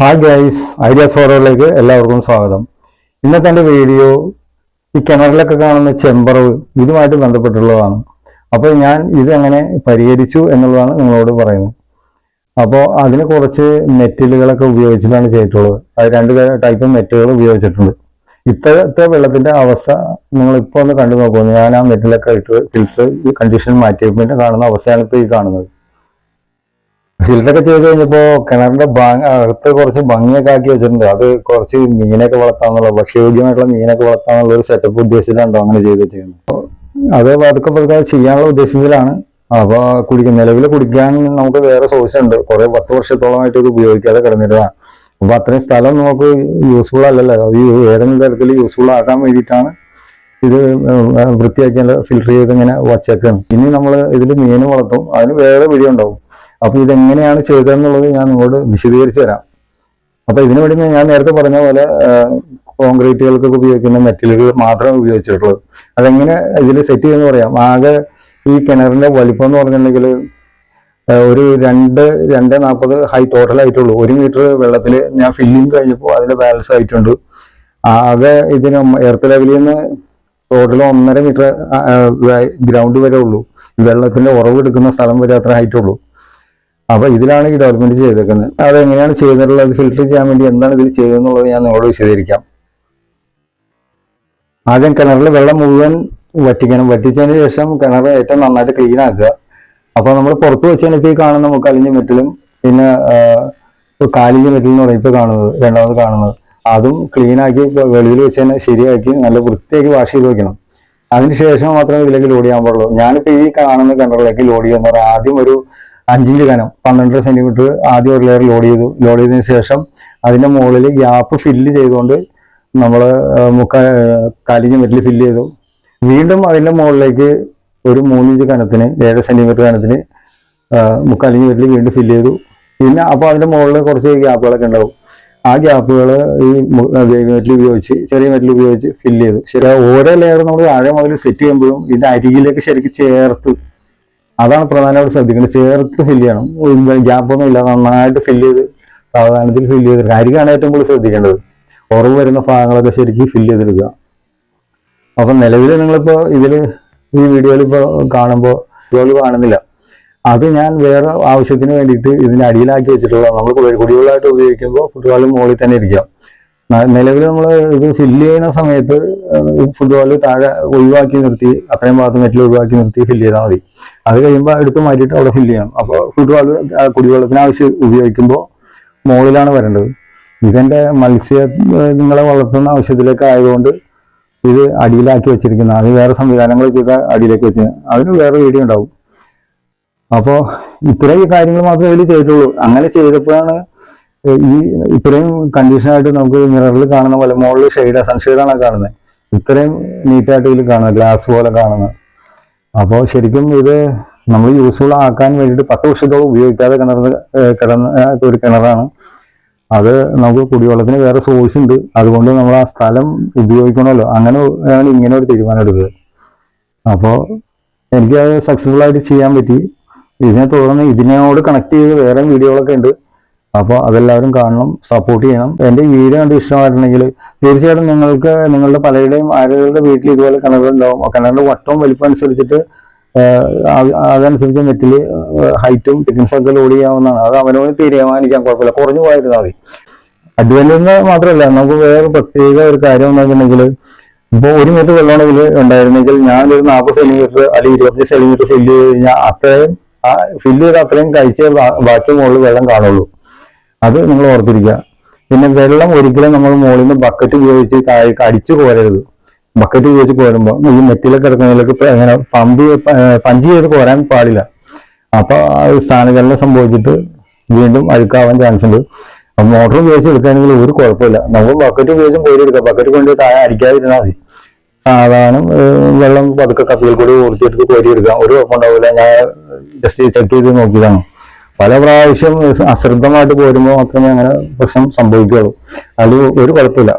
Hi guys ideas ഫോറോയിലേക്ക് എല്ലാവർക്കും സ്വാഗതം. ഇന്നത്തെ എന്റെ വീഡിയോ ഈ കിണറിലൊക്കെ കാണുന്ന ചെമ്പറവ് ഇതുമായിട്ട് ബന്ധപ്പെട്ടുള്ളതാണ്. അപ്പോൾ ഞാൻ ഇതെങ്ങനെ പരിഹരിച്ചു എന്നുള്ളതാണ് നിങ്ങളോട് പറയുന്നത്. അപ്പോൾ അതിന് കുറച്ച് മെറ്റലുകളൊക്കെ ഉപയോഗിച്ചിട്ടാണ് ചെയ്തിട്ടുള്ളത്. അത് രണ്ട് ടൈപ്പ് മെറ്റലുകൾ ഉപയോഗിച്ചിട്ടുണ്ട്. ഇപ്പോഴത്തെ വെള്ളത്തിന്റെ അവസ്ഥ നിങ്ങൾ ഇപ്പോൾ ഒന്ന് കണ്ടു നോക്കുന്നു ഞാൻ ആ മെറ്റലൊക്കെ ഇട്ട് ഫിൽറ്റർ കണ്ടീഷൻ മാറ്റിയപ്പോൾ കാണുന്ന അവസ്ഥയാണ് ഇപ്പോൾ ഈ കാണുന്നത്. ഫിൽറ്ററൊക്കെ ചെയ്ത് കഴിഞ്ഞപ്പോ കിണറിന്റെ അടുത്ത് കുറച്ച് ഭംഗിയൊക്കെ ആക്കി വെച്ചിട്ടുണ്ട്. അത് കുറച്ച് മീനൊക്കെ വളർത്താന്നുള്ള ഭക്ഷ്യയോഗ്യമായിട്ടുള്ള മീനൊക്കെ വളർത്താന്നുള്ള ഒരു സെറ്റപ്പ് ഉദ്ദേശിച്ചിട്ടുണ്ടോ അങ്ങനെ ചെയ്ത് വെച്ചിരുന്നത് അത് പതുക്കെ പതുക്കെ ചെയ്യാനുള്ള ഉദ്ദേശത്തിലാണ്. അപ്പൊ കുടിക്കാൻ നിലവിൽ കുടിക്കാൻ നമുക്ക് വേറെ സോഴ്സ് ഉണ്ട്. കുറെ പത്ത് വർഷത്തോളമായിട്ട് ഇത് ഉപയോഗിക്കാതെ കിടന്നിട്ടതാണ് അപ്പൊ അത്രയും സ്ഥലം നമുക്ക് യൂസ്ഫുൾ അല്ലല്ലോ. അത് ഏതെങ്കിലും തരത്തിൽ യൂസ്ഫുൾ ആക്കാൻ വേണ്ടിയിട്ടാണ് ഇത് വൃത്തിയാക്കി ഫിൽട്ടർ ചെയ്ത് ഇങ്ങനെ വച്ചേക്കാണ്. ഇനി നമ്മൾ ഇതിൽ മീൻ വളർത്തും. അതിന് വേറെ ഉണ്ടാവും. അപ്പൊ ഇതെങ്ങനെയാണ് ചെയ്തതെന്നുള്ളത് ഞാൻ നിങ്ങളോട് വിശദീകരിച്ചു തരാം. അപ്പോൾ ഇതിനു വേണ്ടി ഞാൻ നേരത്തെ പറഞ്ഞ പോലെ കോൺക്രീറ്റുകൾക്കൊക്കെ ഉപയോഗിക്കുന്ന മെറ്റലുകൾ മാത്രമേ ഉപയോഗിച്ചിട്ടുള്ളത് അതെങ്ങനെ ഇതിൽ സെറ്റ് ചെയ്യുമെന്ന് പറയാം. ആകെ ഈ കിണറിന്റെ വലിപ്പം എന്ന് പറഞ്ഞിട്ടുണ്ടെങ്കിൽ ഒരു രണ്ട് രണ്ട് നാൽപ്പത് ഹൈ ടോട്ടൽ ആയിട്ടുള്ളൂ. ഒരു മീറ്റർ വെള്ളത്തിൽ ഞാൻ ഫില്ലിങ് കഴിഞ്ഞപ്പോൾ അതിന്റെ ബാലൻസ് ആയിട്ടുണ്ട്. ആകെ ഇതിന് എർത്ത് ലെവലിൽ നിന്ന് ടോട്ടൽ ഒന്നര മീറ്റർ ഗ്രൗണ്ട് വരെ ഉള്ളൂ. വെള്ളത്തിന്റെ ഉറവ് എടുക്കുന്ന സ്ഥലം വരെ അത്ര ഹൈറ്റ് അപ്പൊ ഇതിലാണ് ഈ ഡെവലപ്മെന്റ് ചെയ്തേക്കുന്നത്. അതെങ്ങനെയാണ് ചെയ്തിട്ടുള്ളത്? ഫിൽറ്റർ ചെയ്യാൻ വേണ്ടി എന്താണ് ഇതിൽ ചെയ്തതെന്നുള്ളത് ഞാൻ നിങ്ങളോട് വിശദീകരിക്കാം. ആദ്യം കിണറിൽ വെള്ളം മുഴുവൻ വറ്റിക്കണം. വറ്റിച്ചതിന് ശേഷം കിണർ ഏറ്റവും നന്നായിട്ട് ക്ലീൻ ആക്കുക. അപ്പോൾ നമ്മൾ പുറത്ത് വെച്ച് ഈ കാണുന്ന മുക്കാലിഞ്ച് മെറ്റിലും പിന്നെ ഇപ്പൊ മെറ്റിലും എന്ന് പറയും കാണുന്നത് രണ്ടാമത് കാണുന്നത്. അതും ക്ലീൻ ആക്കി വെളിയിൽ വെച്ച് തന്നെ ശരിയാക്കി നല്ല വൃത്തിയാക്കി വാഷ് ചെയ്ത് വെക്കണം. അതിനുശേഷം മാത്രമേ ഇതിലേക്ക് ലോഡ് ചെയ്യാൻ പാടുള്ളൂ. ഞാനിപ്പോ ഈ കാണുന്ന കിണറിലേക്ക് ലോഡ് ചെയ്യാൻ പറഞ്ഞാൽ ആദ്യം ഒരു അഞ്ചിഞ്ച് കനം പന്ത്രണ്ടര സെന്റിമീറ്റർ ആദ്യം ഒരു ലെയർ ലോഡ് ചെയ്തു. ലോഡ് ചെയ്തതിന് ശേഷം അതിന്റെ മുകളിൽ ഗ്യാപ്പ് ഫില്ല് ചെയ്തുകൊണ്ട് നമ്മൾ മുക്ക കാലിഞ്ച് മെറ്റിൽ ഫില്ല് ചെയ്തു. വീണ്ടും അതിന്റെ മുകളിലേക്ക് ഒരു മൂന്നിഞ്ച് കനത്തിന് ഏഴ് സെന്റിമീറ്റർ കനത്തിന് മുക്കാലിഞ്ച് മെറ്റിൽ വീണ്ടും ഫില്ല് ചെയ്തു. പിന്നെ അപ്പോൾ അതിന്റെ മുകളിൽ കുറച്ച് ഗ്യാപ്പുകളൊക്കെ ഉണ്ടാവും. ആ ഗ്യാപ്പുകൾ ഈ മെറ്റിൽ ഉപയോഗിച്ച് ചെറിയ മെറ്റിൽ ഉപയോഗിച്ച് ഫില്ല് ചെയ്തു. ശരി ഓരോ ലെയർ നമ്മൾ താഴെ മുതൽ സെറ്റ് ചെയ്യുമ്പോഴും ഇതിന്റെ അരികിലേക്ക് ശരിക്കും ചേർത്ത് അതാണ് പ്രധാനമായിട്ട് ശ്രദ്ധിക്കേണ്ടത്. ചേർത്ത് ഫില്ല് ചെയ്യണം. ഗ്യാപ്പൊന്നും ഇല്ല നന്നായിട്ട് ഫില്ല് ചെയ്ത് സാവധാനത്തിൽ ഫില്ല് ചെയ്ത് അരികാണ് ഏറ്റവും കൂടുതൽ ശ്രദ്ധിക്കേണ്ടത്. ഉറവ് വരുന്ന ഭാഗങ്ങളൊക്കെ ശരിക്കും ഫില്ല് ചെയ്തെടുക്കുക. അപ്പൊ നിലവിൽ നിങ്ങളിപ്പോ ഇതിൽ ഈ വീഡിയോയിൽ ഇപ്പോൾ കാണുമ്പോൾ ജോലി കാണുന്നില്ല. അത് ഞാൻ വേറെ ആവശ്യത്തിന് വേണ്ടിയിട്ട് ഇതിന്റെ അടിയിലാക്കി വെച്ചിട്ടുള്ള നമ്മൾ കുടിവെള്ളമായിട്ട് ഉപയോഗിക്കുമ്പോൾ ഫുട്ബോൾ മുകളിൽ തന്നെ ഇരിക്കാം. നിലവിൽ നമ്മൾ ഇത് ഫില്ല് ചെയ്യുന്ന സമയത്ത് ഫുട്ബോൾ താഴെ ഒഴിവാക്കി നിർത്തി അത്രയും ഭാഗത്ത് മെറ്റിൽ ഒഴിവാക്കി നിർത്തി ഫില്ല് ചെയ്താൽ മതി. അത് കഴിയുമ്പോൾ എടുത്ത് മാറ്റിയിട്ട് അവിടെ ഫില്ല് ചെയ്യണം. അപ്പോൾ ഫുട്ബോൾ കുടിവെള്ളത്തിന് ആവശ്യം ഉപയോഗിക്കുമ്പോൾ മുകളിലാണ് വരേണ്ടത്. ഇതെന്റെ മത്സ്യ നിങ്ങളെ വളർത്തുന്ന ആവശ്യത്തിലേക്ക് ആയതുകൊണ്ട് ഇത് അടിയിലാക്കി വെച്ചിരിക്കുന്ന. അത് വേറെ സംവിധാനങ്ങൾ ചെയ്ത അടിയിലേക്ക് വെച്ച് അതിന് വേറെ വീഡിയോ ഉണ്ടാവും. അപ്പോൾ ഇത്രയും കാര്യങ്ങൾ മാത്രമേ ഇതിൽ ചെയ്തിട്ടുള്ളൂ. അങ്ങനെ ചെയ്തപ്പോഴാണ് ഈ ഇത്രയും കണ്ടീഷനായിട്ട് നമുക്ക് മിററിൽ കാണുന്ന പോലെ മുകളിൽ ഷെയ്ഡ് സൺഷെയ്ഡാണ് കാണുന്നത് ഇത്രയും നീറ്റായിട്ട് ഇതിൽ കാണുന്നത് ഗ്ലാസ് പോലെ കാണുന്നത് അപ്പോൾ ശരിക്കും ഇത് നമ്മൾ യൂസ്ഫുൾ ആക്കാൻ വേണ്ടിയിട്ട് പത്ത് വർഷത്തോളം ഉപയോഗിക്കാതെ കിണർ കിടന്ന ഒരു കിണറാണ്. അത് നമുക്ക് കുടിവെള്ളത്തിന് വേറെ സോഴ്സ് ഉണ്ട്. അതുകൊണ്ട് നമ്മൾ ആ സ്ഥലം ഉപയോഗിക്കണമല്ലോ. അങ്ങനെ ആണ് ഇങ്ങനെ ഒരു തീരുമാനം എടുത്തത്. അപ്പോൾ എനിക്ക് അത് സക്സസ്ഫുൾ ആയിട്ട് ചെയ്യാൻ പറ്റി. ഇതിനെ തുടർന്ന് ഇതിനോട് കണക്ട് ചെയ്ത് വേറെ വീഡിയോകളൊക്കെ ഉണ്ട്. അപ്പോൾ അതെല്ലാവരും കാണണം സപ്പോർട്ട് ചെയ്യണം. എന്റെ ഈ വീഡിയോ കണ്ട് ഇഷ്ടമായിട്ടുണ്ടെങ്കിൽ തീർച്ചയായിട്ടും നിങ്ങൾക്ക് നിങ്ങളുടെ പലരുടെയും ആരുടെ വീട്ടിൽ ഇതുപോലെ കിണറുണ്ടാവും ആ കിണറിന്റെ വട്ടവും വലിപ്പം അനുസരിച്ചിട്ട് അതനുസരിച്ച് നെറ്റിൽ ഹൈറ്റും തിക്നസ് ഒക്കെ ലോഡ് ചെയ്യാവുന്നതാണ്. അത് അവനോട് തീരുമാനിക്കാൻ കുഴപ്പമില്ല. കുറഞ്ഞു പോയിരുന്നാൽ മതി. അഡ്വാന്റേജ് മാത്രമല്ല നമുക്ക് വേറെ പ്രത്യേക ഒരു കാര്യം എന്താണെന്നുണ്ടെങ്കിൽ ഇപ്പോൾ ഒരു മീറ്റർ വെള്ളമാണെങ്കിൽ ഉണ്ടായിരുന്നെങ്കിൽ ഞാൻ ഒരു നാൽപ്പത് സെന്റിമീറ്റർ അല്ലെങ്കിൽ ഇരുപത്തഞ്ച് സെന്റിമീറ്റർ ഫില്ല് ചെയ്ത് കഴിഞ്ഞാൽ അത്രയും ഫില്ല് ചെയ്ത് അത്രയും കഴിച്ചേ ബാക്കി മുകളിൽ വെള്ളം കാണുള്ളൂ. അത് നിങ്ങൾ ഓർത്തിരിക്കുക. പിന്നെ വെള്ളം ഒരിക്കലും നമ്മൾ മുകളിൽ നിന്ന് ബക്കറ്റ് ഉപയോഗിച്ച് അടിച്ചു കോരരുത്. ബക്കറ്റ് ഉപയോഗിച്ച് കോരുമ്പോൾ ഈ മെറ്റിലൊക്കെ കിടക്കുന്നതിലേക്ക് അങ്ങനെ പമ്പ് പഞ്ച് ചെയ്ത് കോരാൻ പാടില്ല. അപ്പൊ സ്ഥാനചലനം സംഭവിച്ചിട്ട് വീണ്ടും അഴുക്കാവാൻ ചാൻസ് ഉണ്ട്. അപ്പൊ മോട്ടർ ഉപയോഗിച്ച് എടുക്കുകയാണെങ്കിൽ ഒരു കുഴപ്പമില്ല. നമുക്ക് ബക്കറ്റ് ഉപയോഗിച്ച് കോരി എടുക്കാം ബക്കറ്റ് കൊണ്ട് താഴെ അടിക്കാതിരുന്നാൽ മതി. സാധാരണ വെള്ളം പതുക്കെ കപ്പിയിൽ കൂടി ഊർത്തിയെടുത്ത് കോരി എടുക്കാം ഒരു കുഴപ്പമുണ്ടാവില്ല. ഞാൻ ജസ്റ്റ് ചെക്ക് ചെയ്ത് നോക്കിയതാണ്. പല പ്രാവശ്യം അശ്രദ്ധമായിട്ട് പോരുമ്പോൾ മാത്രമേ അങ്ങനെ പ്രശ്നം സംഭവിക്കുകയുള്ളൂ. അത് ഒരു കുഴപ്പമില്ല.